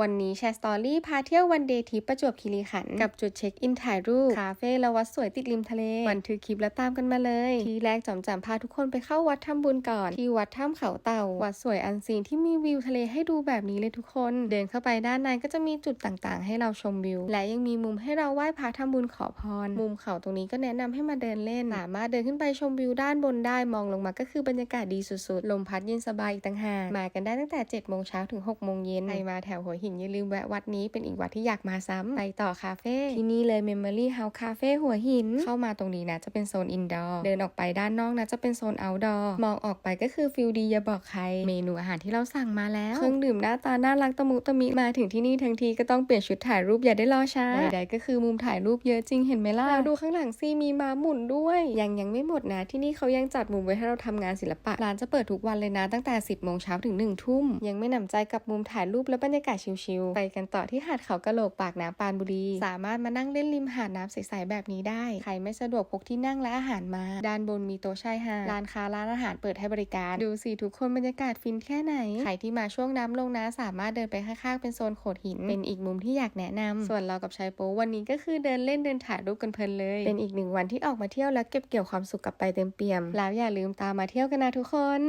วันนี้แชร์สตอรี่พาเที่ยววันเดย์ทริปประจวบคีรีขันธ์กับจุดเช็คอินถ่ายรูป คาเฟ่และวัดสวยติดริมทะเล บันทึกคลิปและตามกันมาเลย ที่แรกจอมจำพาทุกคนไปเข้าวัดทำบุญก่อน ที่วัดถ้ำเขาเต่า วัดสวยอันซีนที่มีวิวทะเลให้ดูแบบนี้เลยทุกคน เดินเข้าไปด้านในก็จะมีจุดต่างๆ ให้เราชมวิว และยังมีมุมให้เราไหว้พระทำบุญขอพร มุมเขาตรงนี้ก็แนะนำให้มาเดินเล่นสามารถเดินขึ้นไปชมวิวด้านบนได้มองลงมาก็คือบรรยากาศดีสุดๆลมพัดเย็นสบายอีกต่างหากมากันได้ตั้งแต่7โมงเช้าถึง6โมงเย็นใครมาแถวหัวหินอย่าลืมแวะวัดนี้เป็นอีกวัดที่อยากมาซ้ำไปต่อคาเฟ่ที่นี่เลย Memory House Cafe หัวหิน เข้ามาตรงนี้นะจะเป็นโซนอินดอร์เดินออกไปด้านนอกนะจะเป็นโซนเอาท์ดอร์มองออกไปก็คือฟิลดีอย่าบอกใคร เมนูอาหารที่เราสั่งมาแล้วเครื่องดื่มหน้าตาน่ารักตะมุตะมิมาถึงที่นี่ทั้งทีก็ต้องเปลี่ยนชุดถ่ายรูปอย่าได้รอช้าใดๆก็คือมุมถ่ายรูปเยอะจริงเห็นไหมล่ะแล้วดูข้างหลังซีมีม้าหมุนด้วยยังยังไม่หมดนะที่นี่เขายังจัดมุมไว้ให้เราทำงานศิลปะร้านจะเปิดทุกวันเลยนะตั้งแต่ 10โมงเช้าถึง1ทุ่มยังไม่หนำใจกับมุมถ่ายรูปและบรรยากาศชิลๆไปกันต่อที่หาดเขากะโหลกปากน้ำปานบุรี สามารถมานั่งเล่นริมหาดน้ำใสๆแบบนี้ได้ ใครไม่สะดวกพกที่นั่งและอาหารมา ด้านบนมีโต๊ะชายหาดร้านค้าร้านอาหารเปิดให้บริการ ดูสิทุกคนบรรยากาศฟินแค่ไหน ใครที่มาช่วงน้ำลงนะสามารถเดินไปข้างๆเป็นโซนโขดหิน เป็นอีกมุมที่อยากแนะนำส่วนเรากับชายโป๊วันนี้ก็คือเดินเล่นเดินถ่ายรูปกันเพลินเลย เป็นอีกหนึ่งวันที่ออกมาเที่ยวและเก็บเกี่ยวความสุขกลับไปเต็มเปี่ยม แล้วอย่าลืมตามมาเที่ยวกันนะทุกคน